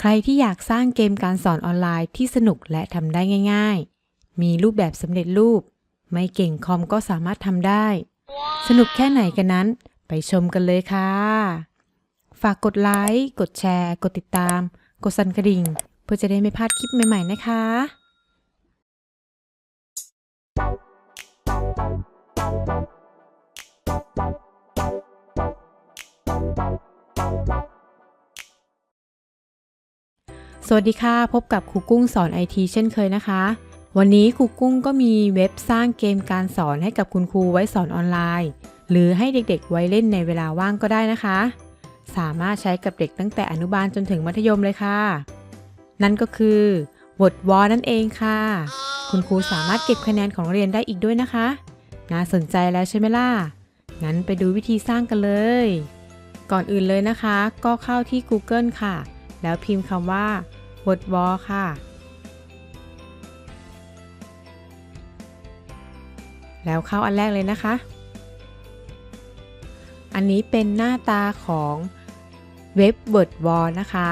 ใครที่อยากสร้างเกมการสอนออนไลน์ที่สนุกและทำได้ง่าย ๆ มีรูปแบบสำเร็จรูป ไม่เก่งคอมก็สามารถทำได้ สนุกแค่ไหนกันนั้น ไปชมกันเลยค่ะ ฝากกดไลค์ กดแชร์ กดติดตาม กดสั่นกระดิ่ง เพื่อจะได้ไม่พลาดคลิปใหม่ ๆ นะคะ สวัสดีค่ะ พบกับครูกุ้งสอนไอทีเช่นเคยนะคะ วันนี้ครูกุ้งก็มีเว็บสร้างเกมการสอนให้กับคุณครูไว้สอนออนไลน์ หรือให้เด็กๆไว้เล่นในเวลาว่างก็ได้นะคะ สามารถใช้กับเด็กตั้งแต่อนุบาลจนถึงมัธยมเลยค่ะ นั่นก็คือ Word Wall นั่นเองค่ะ คุณครูสามารถเก็บคะแนนของเรียนได้อีกด้วยนะคะ น่าสนใจแล้วใช่ไหมล่ะ งั้นไปดูวิธีสร้างกันเลย ก่อนอื่นเลยนะคะ ก็เข้าที่ Google ค่ะ แล้วพิมพ์คำว่า Word Wall ค่ะ แล้วเข้าอันแรกเลยนะคะ อันนี้เป็นหน้าตาของเว็บ Word Wall นะคะ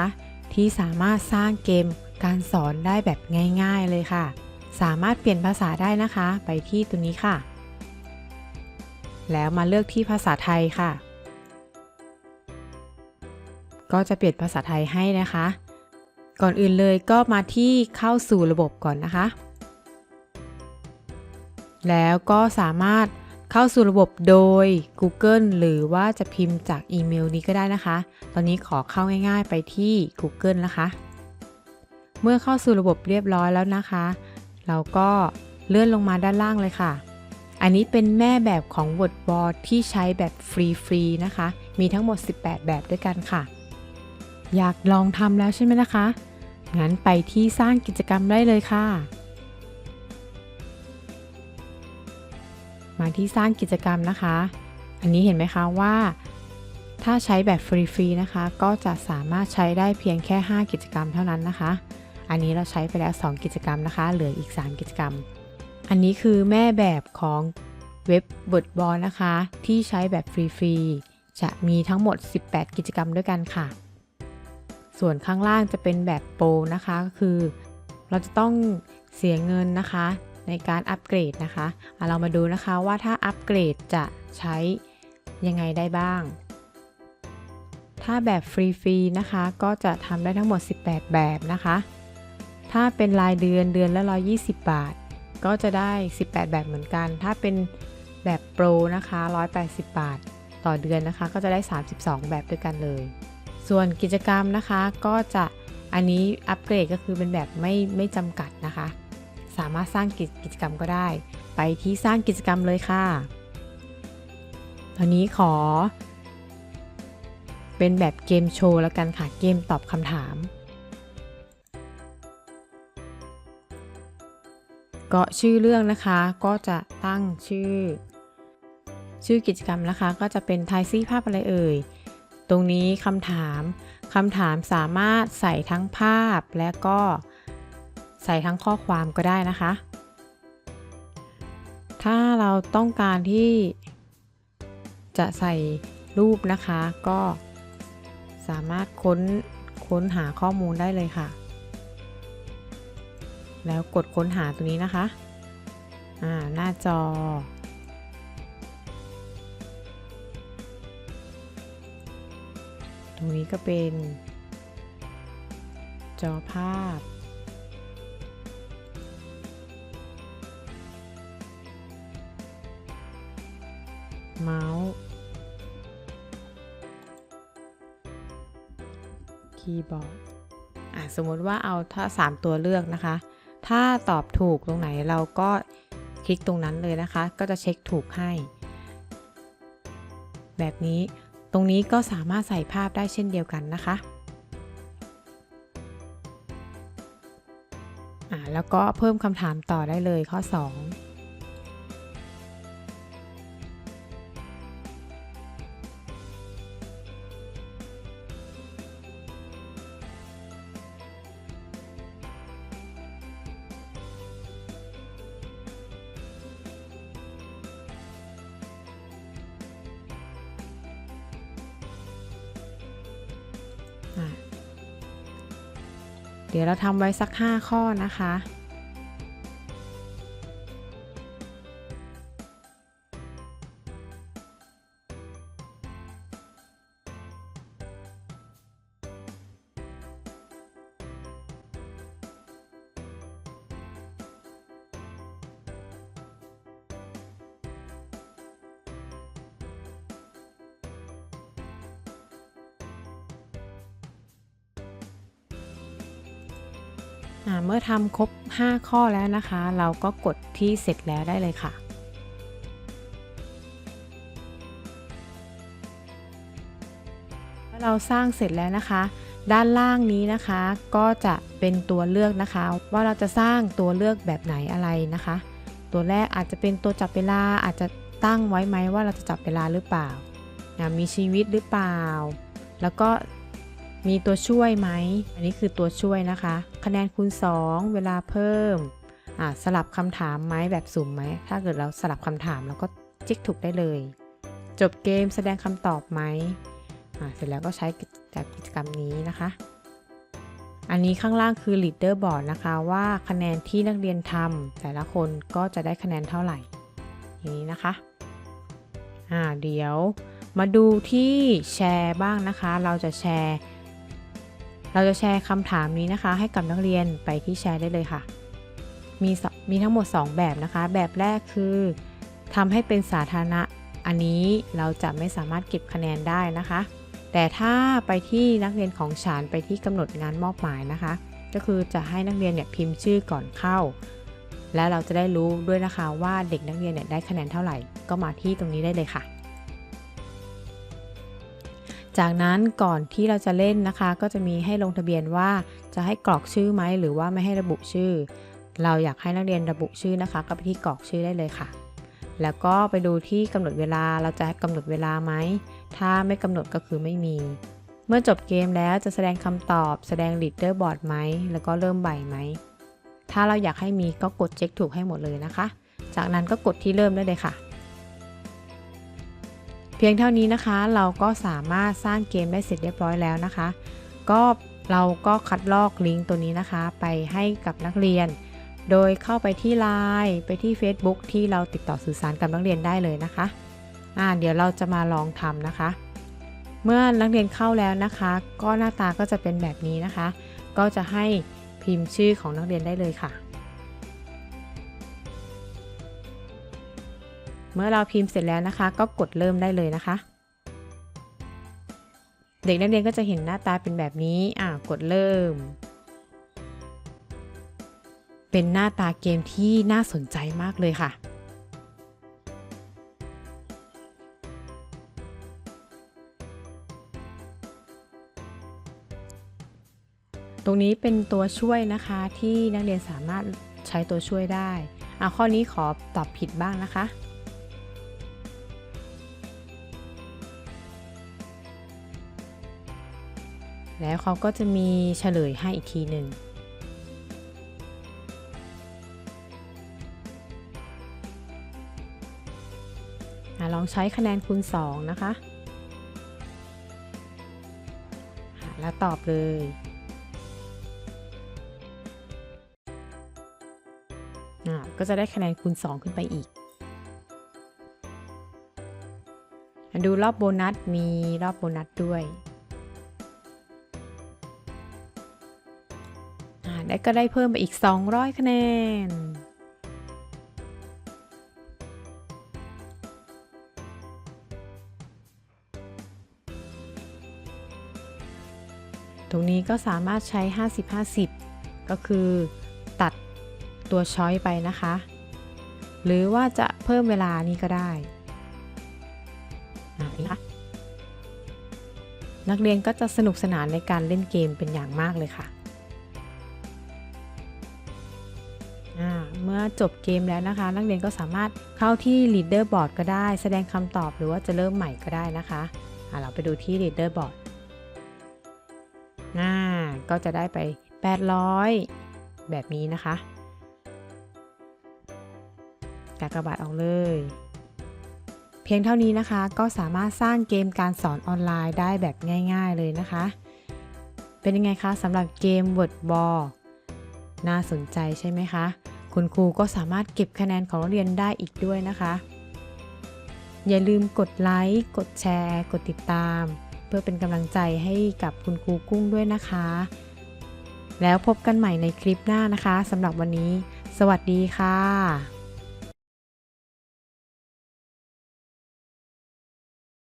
ที่สามารถสร้างเกมการสอนได้แบบง่ายๆเลยค่ะ สามารถเปลี่ยนภาษาได้นะคะ ไปที่ตัวนี้ค่ะ แล้วมาเลือกที่ภาษาไทยค่ะ ก็จะเปลี่ยนภาษาไทยให้นะคะ ก่อนอื่นเลยก็มาที่เข้าสู่ระบบก่อนนะคะ แล้วก็สามารถเข้าสู่ระบบโดย Google หรือว่าจะพิมพ์จากอีเมลนี้ก็ได้นะคะ ตอนนี้ขอเข้าง่ายๆไปที่ Google นะคะ เมื่อเข้าสู่ระบบเรียบร้อยแล้วนะคะ เราก็เลื่อนลงมาด้านล่างเลยค่ะ อันนี้เป็นแม่แบบของ WordBoard ที่ใช้แบบฟรีๆนะคะ มีทั้งหมด 18 แบบด้วยกันค่ะ อยากลองทำแล้วใช่ไหมนะคะ งั้นไปที่สร้างกิจกรรมได้เลยค่ะ มาที่สร้างกิจกรรมนะคะ อันนี้เห็นไหมคะว่า ถ้าใช้แบบฟรีๆนะคะ ก็จะสามารถใช้ได้เพียงแค่ 5 กิจกรรมเท่านั้นนะคะ อันนี้เราใช้ไปแล้ว 2 กิจกรรมนะคะ เหลืออีก 3 กิจกรรม อันนี้คือแม่แบบของเว็บบทบอลนะคะ ที่ใช้แบบฟรีๆจะมีทั้งหมด 18 กิจกรรมด้วยกันค่ะ ส่วนข้างล่างจะเป็นแบบโปรนะคะก็คือ เราจะต้องเสียเงินนะคะ ในการอัปเกรดนะคะะเรามาดูนะคะว่าถ้าอัปเกรดจะใช้ยังไงได้บ้าง ถ้าแบบฟรีๆนะคะ ก็จะทำได้ทั้งหมด 18 แบบนะคะ ถ้าเป็นรายเดือนเดือนละ 120 บาท ก็จะได้ 18 แบบเหมือนกัน ถ้าเป็นแบบโปรนะคะ 180 บาท ต่อเดือนนะคะ ก็จะได้ 32 แบบด้วยกันเลย ส่วนกิจกรรมนะคะก็จะอันนี้อัปเกรดก็คือเป็นแบบไม่ไม่จำกัดนะคะ สามารถสร้างกิจกรรมก็ได้ ไปที่สร้างกิจกรรมเลยค่ะ ตอนนี้ขอ เป็นแบบเกมโชว์แล้วกันค่ะ เกมตอบคำถาม ก็ชื่อเรื่องนะคะก็จะตั้งชื่อ ชื่อกิจกรรมนะคะ ก็จะเป็นทายซี่ภาพอะไรเอ่ย ตรงนี้คำถามคำถามสามารถใส่ทั้งภาพและก็ใส่ทั้งข้อความก็ได้นะคะ ถ้าเราต้องการที่จะใส่รูปนะคะ ก็สามารถค้นค้นหาข้อมูลได้เลยค่ะ แล้วกดค้นหาตัวนี้นะคะ อ่า หน้าจอ ตรงนี้ก็เป็น จอภาพ เมาส์ คีย์บอร์ดอะสมมติว่าเอาถ้า 3 ตัวเลือกนะคะ ถ้าตอบถูกตรงไหนเราก็คลิกตรงนั้นเลยนะคะ ก็จะเช็คถูกให้ แบบนี้ รงนี้ก็สามารถใส่ภาพได้เช่นเดียวกันนะคะแล้วก็เพิ่มคำถามต่อได้เลยข้อ 2 ดี๋ยวเราทำไว้สัก 5 ข้อนะคะ เมื่อทำครบ 5 ข้อแล้วนะคะ เราก็กดที่เสร็จแล้วได้เลยค่ะ เราสร้างเสร็จแล้วนะคะ ด้านล่างนี้นะคะก็จะเป็นตัวเลือกนะคะ ว่าเราจะสร้างตัวเลือกแบบไหนอะไรนะคะ ตัวแรกอาจจะเป็นตัวจับเวลาอาจจะตั้งไว้ไหมว่าเราจะจับเวลาหรือเปล่า มีชีวิตหรือเปล่า แล้วก็ มีตัวช่วยไหม อันนี้คือตัวช่วยนะคะ คะแนนคูณ 2 เวลาเพิ่มอ่าสลับคำถามไหมแบบสุ่มไหม ถ้าเกิดเราสลับคำถามเราก็จิ๊กถูกได้เลย จบเกมแสดงคำตอบไหมอ่าเสร็จแล้วก็ใช้จากกิจกรรมนี้นะคะ อันนี้ข้างล่างคือ leader board นะคะว่าคะแนนที่นักเรียนทำแต่ละคนก็จะได้คะแนนเท่าไหร่ อย่างนี้นะคะ อ่าเดี๋ยวมาดูที่แชร์บ้างนะคะ เราจะแชร์ เราจะแชร์คำถามนี้นะคะ ให้กับนักเรียนไปที่แชร์ได้เลยค่ะ มีมีทั้งหมด 2 แบบนะคะ แบบแรกคือทำให้เป็นสาธารณะ อันนี้เราจะไม่สามารถเก็บคะแนนได้นะคะ แต่ถ้าไปที่นักเรียนของฉันไปที่กำหนดงานมอบหมายนะคะ ก็คือจะให้นักเรียนเนี่ยพิมพ์ชื่อก่อนเข้า และเราจะได้รู้ด้วยนะคะว่าเด็กนักเรียนเนี่ยได้คะแนนเท่าไหร่ ก็มาที่ตรงนี้ได้เลยค่ะ จากนั้นก่อนที่เราจะเล่นนะคะ ก็จะมีให้ลงทะเบียนว่าจะให้กรอกชื่อไหมหรือว่าไม่ให้ระบุชื่อ เราอยากให้นักเรียนระบุชื่อนะคะ ก็ไปที่กรอกชื่อได้เลยค่ะ แล้วก็ไปดูที่กำหนดเวลาเราจะกำหนดเวลาไหมถ้าไม่กำหนดก็คือไม่มี เมื่อจบเกมแล้วจะแสดงคำตอบ แสดง leader board ไหมแล้วก็เริ่มใบไหมถ้าเราอยากให้มีก็กดเช็คถูกให้หมดเลยนะคะ จากนั้นก็กดที่เริ่มได้เลยค่ะ เพียงเท่านี้นะคะ เราก็สามารถสร้างเกมได้เสร็จเรียบร้อยแล้วนะคะ ก็เราก็คัดลอกลิงก์ตัวนี้นะคะ ไปให้กับนักเรียน โดยเข้าไปที่ Line ไปที่ Facebook ที่เราติดต่อสื่อสารกับนักเรียนได้เลยนะคะอ่าเดี๋ยวเราจะมาลองทำนะคะ เมื่อนักเรียนเข้าแล้วนะคะ ก็หน้าตาก็จะเป็นแบบนี้นะคะ ก็จะให้พิมพ์ชื่อของนักเรียนได้เลยค่ะ เมื่อเราพิมพ์เสร็จแล้วนะคะ ก็กดเริ่มได้เลยนะคะ เด็กนักเรียนก็จะเห็นหน้าตาเป็นแบบนี้อ่ากดเริ่ม เป็นหน้าตาเกมที่น่าสนใจมากเลยค่ะตรงนี้เป็นตัวช่วยนะคะที่นักเรียนสามารถใช้ตัวช่วยได้อะข้อนี้ขอตอบผิดบ้างนะคะ แล้วเขาก็จะมีเฉลยให้อีกทีหนึ่งอลองใช้คะแนนคูณ 2 นะคะ แล้วตอบเลย ก็จะได้คะแนนคูณ 2 ขึ้นไปอีก ดูรอบโบนัส มีรอบโบนัสด้วย แล้วก็ได้เพิ่มไปอีก 200 คะแนน ตรงนี้ก็สามารถใช้ 50-50 ก็คือตัดตัวช้อยไปนะคะ หรือว่าจะเพิ่มเวลานี้ก็ได้นะคะนักเรียนก็จะสนุกสนานในการเล่นเกมเป็นอย่างมากเลยค่ะ จบเกมแล้วนะคะ นักเรียนก็สามารถเข้าที่ leader board ก็ได้ แสดงคำตอบหรือว่าจะเริ่มใหม่ก็ได้นะคะเราไปดูที่ leader board อ่าก็จะได้ไป 800 แบบนี้นะคะกากบาทออกเลย เพียงเท่านี้นะคะก็สามารถสร้างเกมการสอนออนไลน์ได้แบบง่ายๆเลยนะคะ เป็นยังไงคะสำหรับเกม Word Ball น่าสนใจใช่ไหมคะ คุณครูก็สามารถเก็บคะแนนของนักเรียนได้อีกด้วยนะคะ อย่าลืมกดไลค์ กดแชร์ กดติดตาม เพื่อเป็นกำลังใจให้กับคุณครูกุ้งด้วยนะคะ แล้วพบกันใหม่ในคลิปหน้านะคะสำหรับวันนี้ สวัสดีค่ะ